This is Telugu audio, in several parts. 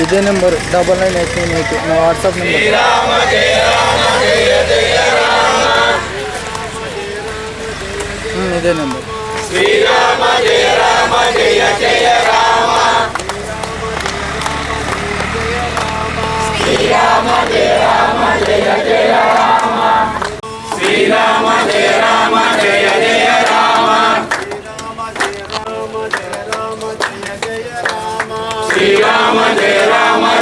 ఇదే number double nine eight nine eight. నా వాట్సాప్ నెంబర్. ఇదే నెంబర్.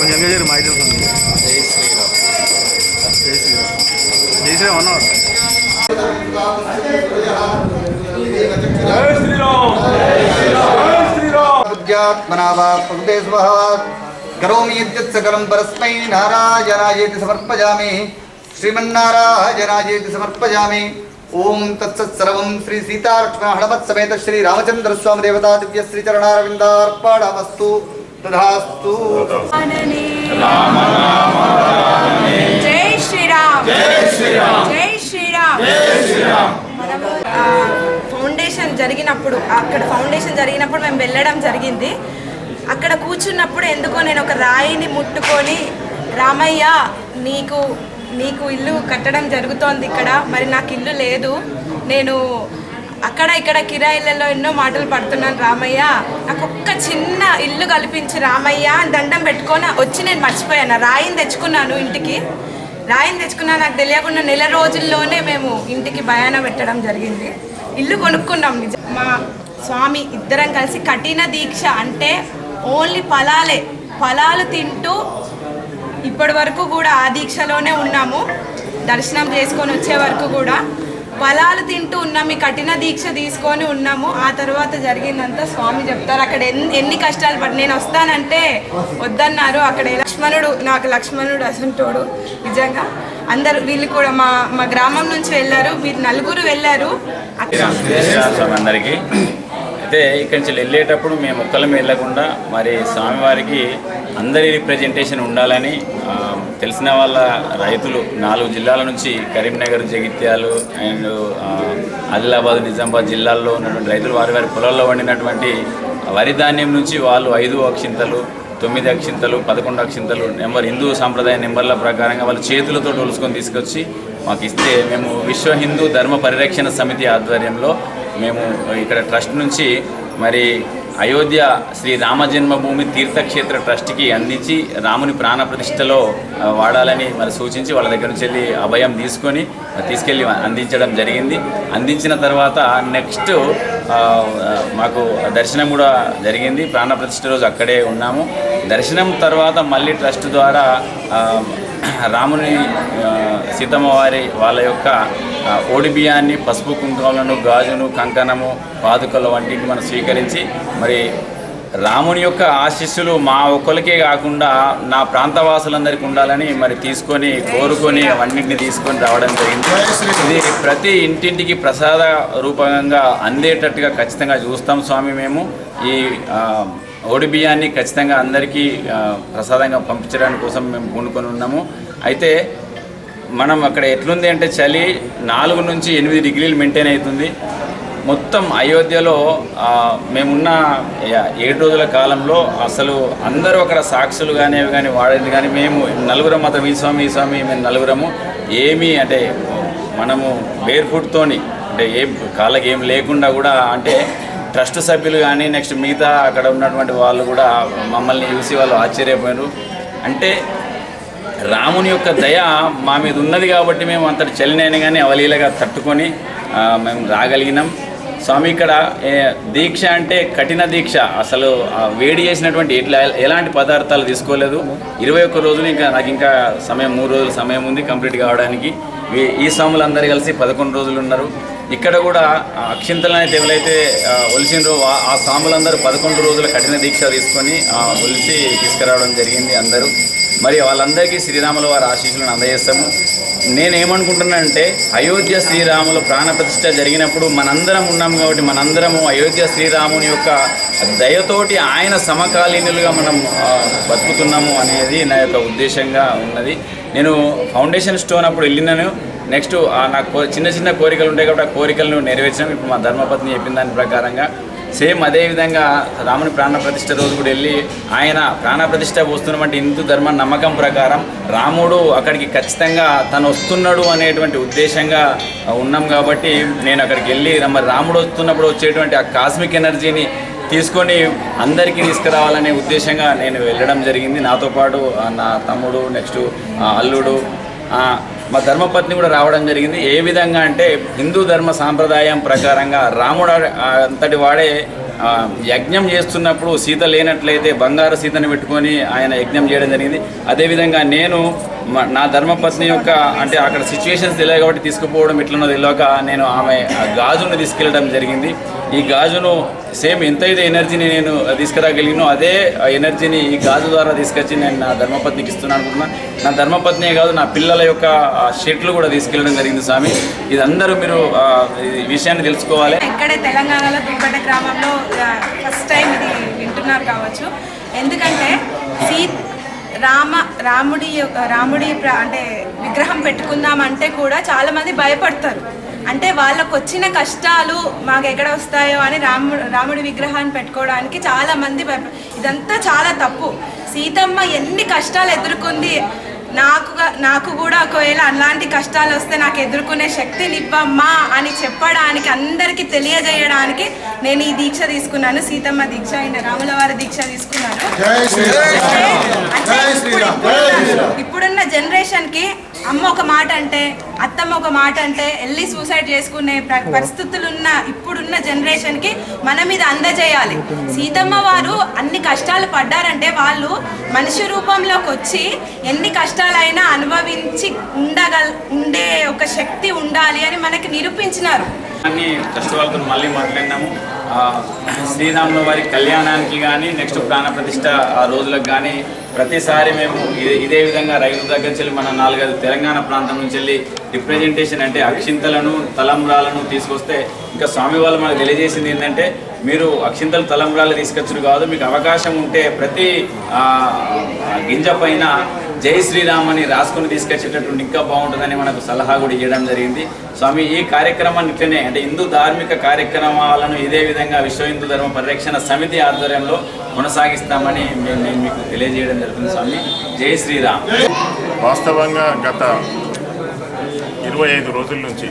కొంచెం ఎంగేజ్ మా ఐటమ్స్ ఉంది జై శ్రీరామ్ జై శ్రీరామ్ జై శ్రీరామ్ అన్నవాడు జై శ్రీరామ్ జై శ్రీరామ్ बुद्ध्यात्मना वा प्रकृते स्वः करोमि यद्यत् सकलं परस्मै नारायणायेति समर्पयामि श्रीमन्नारायणायेति समर्पयामि ॐ तत्सत् सर्वं श्री सीतालक्ष्मण हनुमत् समेत श्री रामचन्द्र स्वामी देवता दिव्य श्री దాస్తు జై జై జై శ్రీరామ్ ఫౌండేషన్ జరిగినప్పుడు అక్కడ ఫౌండేషన్ జరిగినప్పుడు మేము వెళ్ళడం జరిగింది. అక్కడ కూర్చున్నప్పుడు ఎందుకో నేను ఒక రాయిని ముట్టుకొని రామయ్య నీకు నీకు ఇల్లు కట్టడం జరుగుతోంది ఇక్కడ. మరి నాకు ఇల్లు లేదు. నేను అక్కడ ఇక్కడ కిరాయిలలో ఎన్నో మాటలు పడుతున్నాను రామయ్య. నాకు ఒక్క చిన్న ఇల్లు కల్పించి రామయ్య అని దండం పెట్టుకొని వచ్చి నేను మర్చిపోయాను. రాయిని తెచ్చుకున్నాను ఇంటికి. రాయిని తెచ్చుకున్నా నాకు తెలియకుండా నెల రోజుల్లోనే మేము ఇంటికి భయాన పెట్టడం జరిగింది. ఇల్లు కొనుక్కున్నాం నిజం మా స్వామి ఇద్దరం కలిసి కఠిన దీక్ష అంటే ఓన్లీ ఫలాలే. ఫలాలు తింటూ ఇప్పటి వరకు కూడా ఆ దీక్షలోనే ఉన్నాము. దర్శనం చేసుకొని వచ్చే వరకు కూడా. ఫలాలు తింటూ ఉన్నాం ఈ కఠిన దీక్ష తీసుకొని ఉన్నాము. ఆ తర్వాత జరిగిందంతా స్వామి చెప్తారు. అక్కడ ఎన్ని ఎన్ని కష్టాలు పడి నేను వస్తానంటే వద్దన్నారు. అక్కడ లక్ష్మణుడు నాకు లక్ష్మణుడు అసంటోడు నిజంగా. అందరు వీళ్ళు కూడా మా మా గ్రామం నుంచి వెళ్ళారు. వీరు నలుగురు వెళ్ళారు. అక్కడ అందరికీ. అయితే ఇక్కడి నుంచి వెళ్ళేటప్పుడు మేము ఒక్కలం వెళ్ళకుండా మరి స్వామివారికి అందరి రిప్రజెంటేషన్ ఉండాలని తెలిసిన వాళ్ళ రైతులు నాలుగు జిల్లాల నుంచి కరీంనగర్ జగిత్యాలు అండ్ ఆదిలాబాద్ నిజామాబాద్ జిల్లాల్లో ఉన్నటువంటి రైతులు వారి వారి పొలాల్లో వండినటువంటి వరి ధాన్యం నుంచి వాళ్ళు ఐదు అక్షింతలు తొమ్మిది అక్షింతలు పదకొండు అక్షింతలు నెంబర్ హిందూ సాంప్రదాయ నెంబర్ల ప్రకారంగా వాళ్ళు చేతులతో ఒలుసుకొని తీసుకొచ్చి మాకు ఇస్తే మేము విశ్వ హిందూ ధర్మ పరిరక్షణ సమితి ఆధ్వర్యంలో మేము ఇక్కడ ట్రస్ట్ నుంచి మరి అయోధ్య శ్రీ రామ జన్మభూమి తీర్థక్షేత్ర ట్రస్ట్కి అందించి రాముని ప్రాణ ప్రతిష్టలో వాడాలని మరి సూచించి వాళ్ళ దగ్గర నుంచి వెళ్ళి అభయం తీసుకొని తీసుకెళ్ళి అందించడం జరిగింది. అందించిన తర్వాత నెక్స్ట్ మాకు దర్శనం కూడా జరిగింది. ప్రాణ ప్రతిష్ఠ రోజు అక్కడే ఉన్నాము. దర్శనం తర్వాత మళ్ళీ ట్రస్ట్ ద్వారా రాముని సీతమ్మవారి సీతమ్మ వారి వాళ్ళ యొక్క ఓడి బియ్యాన్ని పసుపు కుంకుమలను గాజును కంకణము పాదుకలు వంటిని మనం స్వీకరించి మరి రాముని యొక్క ఆశీస్సులు మా ఒక్కరికే కాకుండా నా ప్రాంతవాసులందరికీ ఉండాలని మరి తీసుకొని కోరుకొని అవన్నింటిని తీసుకొని రావడం జరిగింది. ఇది ప్రతి ఇంటింటికి ప్రసాద రూపంగా అందేటట్టుగా ఖచ్చితంగా చూస్తాం స్వామి మేము. ఈ ఓడి బియ్యాన్ని ఖచ్చితంగా అందరికీ ప్రసాదంగా పంపించడానికి కోసం మేము పూనుకొని ఉన్నాము. అయితే మనం అక్కడ ఎట్లుంది అంటే చలి నాలుగు నుంచి ఎనిమిది డిగ్రీలు మెయింటైన్ అవుతుంది. మొత్తం అయోధ్యలో మేమున్న ఏడు రోజుల కాలంలో అసలు అందరూ అక్కడ సాక్షులు కానీ అవి కానీ వాడేది కానీ మేము నలుగురం మాత్రం ఈ స్వామి ఈ స్వామి మేము నలుగురము ఏమీ అంటే మనము బేర్ ఫుడ్తోని అంటే ఏం కాళ్ళకి ఏం లేకుండా కూడా అంటే ట్రస్ట్ సభ్యులు కానీ నెక్స్ట్ మిగతా అక్కడ ఉన్నటువంటి వాళ్ళు కూడా మమ్మల్ని చూసి వాళ్ళు ఆశ్చర్యపోయారు అంటే రాముని యొక్క దయ మా మీద ఉన్నది కాబట్టి మేము అంతటి చలినైన కానీ అవలీలగా తట్టుకొని మేము రాగలిగినాం. స్వామి ఇక్కడ దీక్ష అంటే కఠిన దీక్ష. అసలు వేడి చేసినటువంటి ఎట్లా ఎలాంటి పదార్థాలు తీసుకోలేదు. ఇరవై ఒక్క రోజులు ఇంకా నాకు ఇంకా సమయం మూడు రోజులు సమయం ఉంది కంప్లీట్ కావడానికి. ఈ- ఈ స్వాములు అందరు కలిసి పదకొండు రోజులు ఉన్నారు. ఇక్కడ కూడా అక్షింతలనే ఎవరైతే ఆ, ఒలిసిండ్రో. ఆ- సాములందరూ పదకొండు రోజుల కఠిన దీక్ష తీసుకొని ఒలిసి తీసుకురావడం జరిగింది అందరూ. మరి వాళ్ళందరికీ శ్రీరాముల వారి ఆశీస్సులను అందజేస్తాము. నేనేమనుకుంటున్నానంటే అయోధ్య శ్రీరాముల ప్రాణ ప్రతిష్ఠ జరిగినప్పుడు మనందరం ఉన్నాం కాబట్టి మనందరము అయోధ్య శ్రీరాముని యొక్క దయతోటి ఆయన సమకాలీనులుగా మనం బతుకుతున్నాము అనేది నా యొక్క ఉద్దేశంగా ఉన్నది. నేను ఫౌండేషన్ స్టోన్ అప్పుడు వెళ్ళినాను. నెక్స్ట్ నాకు చిన్న చిన్న కోరికలు ఉంటాయి కాబట్టి ఆ కోరికలను నెరవేర్చాం ఇప్పుడు మా ధర్మపత్ని చెప్పిన దాని ప్రకారంగా. సేమ్ అదే విధంగా రాముని ప్రాణప్రతిష్ట రోజు కూడా వెళ్ళి ఆయన ప్రాణప్రతిష్ట వస్తున్నటువంటి హిందూ ధర్మ నమ్మకం ప్రకారం రాముడు అక్కడికి ఖచ్చితంగా తను వస్తున్నాడు అనేటువంటి ఉద్దేశంగా ఉన్నాం కాబట్టి నేను అక్కడికి వెళ్ళి మరి రాముడు వస్తున్నప్పుడు వచ్చేటువంటి ఆ కాస్మిక్ ఎనర్జీని తీసుకొని అందరికీ తీసుకురావాలనే ఉద్దేశంగా నేను వెళ్ళడం జరిగింది. నాతో పాటు నా తమ్ముడు నెక్స్ట్ అల్లుడు మా ధర్మపత్ని కూడా రావడం జరిగింది. ఏ విధంగా అంటే హిందూ ధర్మ సాంప్రదాయం ప్రకారంగా రాముడు అంతటి వాడే యజ్ఞం చేస్తున్నప్పుడు సీత లేనట్లయితే బంగారు సీతను పెట్టుకొని ఆయన యజ్ఞం చేయడం జరిగింది. అదేవిధంగా నేను నా ధర్మపత్ని యొక్క అంటే అక్కడ సిచ్యువేషన్స్ తెలియదు కాబట్టి తీసుకుపోవడం ఎట్లనో తెలియక నేను ఆమె ఆ గాజును తీసుకెళ్ళడం జరిగింది. ఈ గాజును సేమ్ ఎంతైతే ఎనర్జీని నేను తీసుకురాగలిగినో అదే ఎనర్జీని ఈ గాజు ద్వారా తీసుకొచ్చి నేను నా ధర్మపత్నికి ఇస్తున్నాను అనుకుంటున్నాను నా ధర్మపత్నే కాదు నా పిల్లల యొక్క షర్ట్లు కూడా తీసుకెళ్ళడం జరిగింది స్వామి. ఇది అందరూ మీరు ఈ విషయాన్ని తెలుసుకోవాలి. ఇక్కడే తెలంగాణలో దుబ్బట గ్రామంలో ఫస్ట్ టైం ఇది వింటున్నారు కావచ్చు. ఎందుకంటే సీ రామ రాముడి యొక్క రాముడి ప్ర- అంటే విగ్రహం పెట్టుకుందామంటే కూడా చాలా మంది భయపడతారు. అంటే వాళ్ళకు వచ్చిన కష్టాలు మాకు ఎక్కడ వస్తాయో అని రాముడు రాముడి విగ్రహాన్ని పెట్టుకోవడానికి చాలా మంది భయపడ ఇదంతా చాలా తప్పు. సీతమ్మ ఎన్ని కష్టాలు ఎదుర్కొంది నాకు నాకు కూడా ఒకవేళ అలాంటి కష్టాలు వస్తే నాకు ఎదుర్కొనే శక్తిని ఇవ్వమ్మా అని చెప్పడానికి అందరికీ తెలియజేయడానికి నేను ఈ దీక్ష తీసుకున్నాను. సీతమ్మ దీక్ష అయిన రాముల వారి దీక్ష తీసుకున్నాను. అంటే ఇప్పుడున్న- ఇప్పుడున్న జనరేషన్కి అమ్మ ఒక మాట అంటే అత్తమ్మ ఒక మాట అంటే వెళ్ళి సూసైడ్ చేసుకునే ప్ర- పరిస్థితులు ఉన్న ఇప్పుడున్న జనరేషన్కి మన మీద అందజేయాలి. సీతమ్మ వారు అన్ని కష్టాలు పడ్డారంటే వాళ్ళు మనిషి రూపంలోకి వచ్చి ఎన్ని కష్టాలైనా అనుభవించి ఉండగల ఉండే ఒక శక్తి ఉండాలి అని మనకి నిరూపించినారు. అన్ని కష్టవాళ్ళతో మళ్ళీ మాట్లాడినాము. శ్రీరాముల వారి కళ్యాణానికి కానీ నెక్స్ట్ ప్రాణ ప్రతిష్ట ఆ రోజులకు కానీ ప్రతిసారి మేము ఇదే ఇదే విధంగా రైతుల దగ్గర నుంచి వెళ్ళి మన నాలుగైదు తెలంగాణ ప్రాంతం నుంచి వెళ్ళి రిప్రజెంటేషన్ అంటే అక్షింతలను తలంబ్రాలను తీసుకొస్తే ఇంకా స్వామి వాళ్ళు మనకు తెలియజేసింది ఏంటంటే మీరు అక్షింతలు తలంబ్రాలు తీసుకొచ్చారు కాదు మీకు అవకాశం ఉంటే ప్రతి గింజ పైన జై శ్రీరామ్ అని రాసుకుని తీసుకొచ్చేటటువంటి ఇంకా బాగుంటుందని మనకు సలహా కూడా ఇవ్వడం జరిగింది. స్వామి ఈ కార్యక్రమాన్ని ఇట్లనే అంటే హిందూ ధార్మిక కార్యక్రమాలను ఇదే విధంగా విశ్వ హిందూ ధర్మ పరిరక్షణ సమితి ఆధ్వర్యంలో కొనసాగిస్తామని మేము నేను మీకు తెలియజేయడం జరుగుతుంది స్వామి. జై శ్రీరామ్. వాస్తవంగా గత ఇరవై ఐదు రోజుల నుంచి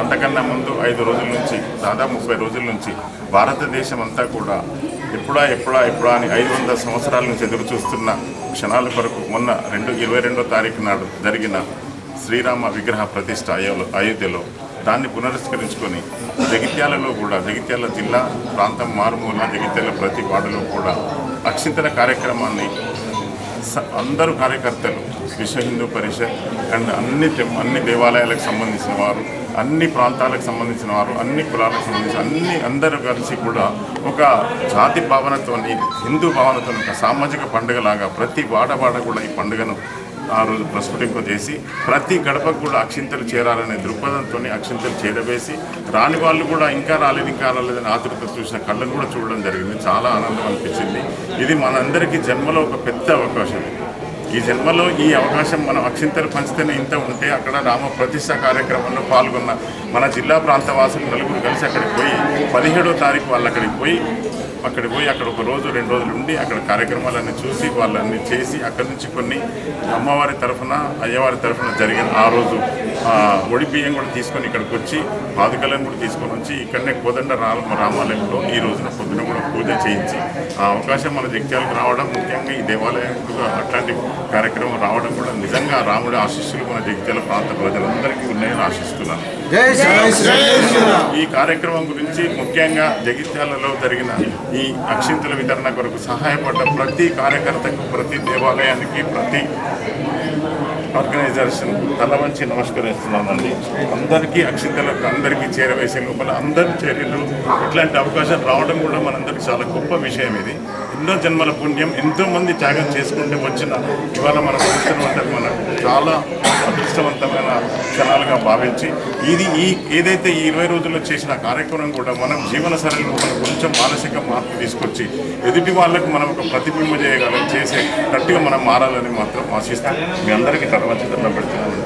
అంతకన్నా ముందు ఐదు రోజుల నుంచి దాదాపు ముప్పై రోజుల నుంచి భారతదేశం అంతా కూడా ఎప్పుడా ఎప్పుడా ఎప్పుడా అని ఐదు వందల సంవత్సరాల నుంచి ఎదురు చూస్తున్న క్షణాల కొరకు మొన్న రెండు ఇరవై రెండో తారీఖు నాడు జరిగిన శ్రీరామ విగ్రహ ప్రతిష్ట అయోలో అయోధ్యలో దాన్ని పునరుస్కరించుకొని జగిత్యాలలో కూడా జగిత్యాల జిల్లా ప్రాంతం మారుమూల జగిత్యాల ప్రతి వార్డులో కూడా అక్షింతల కార్యక్రమాన్ని అందరూ కార్యకర్తలు విశ్వ హిందూ పరిషత్ అండ్ అన్ని అన్ని దేవాలయాలకు సంబంధించిన వారు అన్ని ప్రాంతాలకు సంబంధించిన వారు అన్ని కులాలకు సంబంధించిన అన్ని అందరూ కలిసి కూడా ఒక జాతి భావనతోని హిందూ భావనతో ఒక సామాజిక పండుగలాగా ప్రతి వాడవాడ కూడా ఈ పండుగను ఆ రోజు ప్రస్ఫుటింపజేసి ప్రతి గడపకు కూడా అక్షింతలు చేరాలనే దృక్పథంతో అక్షింతలు చేరవేసి రాని వాళ్ళు కూడా ఇంకా రాలేదు ఇంకా రాలేదని ఆతృత చూసిన కళ్ళను కూడా చూడడం జరిగింది. చాలా ఆనందం అనిపించింది. ఇది మనందరికీ జన్మలో ఒక పెద్ద అవకాశం ఈ జన్మలో ఈ అవకాశం మనం అక్షింతలు పంచితేనే ఇంత ఉంటే అక్కడ రామ ప్రతిష్ట కార్యక్రమంలో పాల్గొన్న మన జిల్లా ప్రాంత వాసులు నలుగురు కలిసి అక్కడికి పోయి పదిహేడో తారీఖు వాళ్ళు అక్కడికి పోయి అక్కడ పోయి అక్కడ ఒక రోజు రెండు రోజులు ఉండి అక్కడ కార్యక్రమాలన్నీ చూసి వాళ్ళన్నీ చేసి అక్కడి నుంచి కొన్ని అమ్మవారి తరఫున అయ్యవారి తరఫున జరిగిన ఆ రోజు. ఒడి బియ్యం కూడా తీసుకొని ఇక్కడికి వచ్చి పాదుకలను కూడా తీసుకొని వచ్చి ఇక్కడనే కోదండ రామ రామాలయంలో ఈ రోజున పొద్దున కూడా పూజ చేయించి ఆ అవకాశం మన జగిత్యాలకు రావడం ముఖ్యంగా ఈ దేవాలయానికి అట్లాంటి కార్యక్రమం రావడం కూడా నిజంగా రాముడి ఆశీస్సులు మన జగిత్యాల ప్రాంత ప్రజలందరికీ ఉన్నాయని ఆశిస్తున్నాను. ఈ కార్యక్రమం గురించి ముఖ్యంగా జగిత్యాలలో జరిగిన ఈ అక్షింతల వితరణ కొరకు సహాయపడ్డ ప్రతి కార్యకర్తకు ప్రతి దేవాలయానికి ప్రతి ఆర్గనైజేషన్ తల వంచి నమస్కరిస్తున్నానండి అందరికీ అక్షింతలకు అందరికీ చేరవేసే లోపల అందరి చర్యలు ఇట్లాంటి అవకాశం రావడం కూడా మనందరికీ చాలా గొప్ప విషయం ఇది. ఎన్నో జన్మల పుణ్యం ఎంతోమంది త్యాగం చేసుకుంటే వచ్చిన ఇవాళ మన చూస్తున్నట్టు మనకు చాలా అదృష్టవంతమైన క్షణాలుగా భావించి ఇది ఈ ఏదైతే ఈ ఇరవై రోజుల్లో చేసిన కార్యక్రమం కూడా మనం జీవన శైలిలో మనం కొంచెం మానసిక మార్పు తీసుకొచ్చి ఎదుటి వాళ్ళకు మనం ఒక ప్రతిబింబ చేయగలం చేసే గట్టిగా మనం మారాలని మాత్రం ఆశిస్తాం మీ అందరికీ తర్వాత పెడుతున్నామండి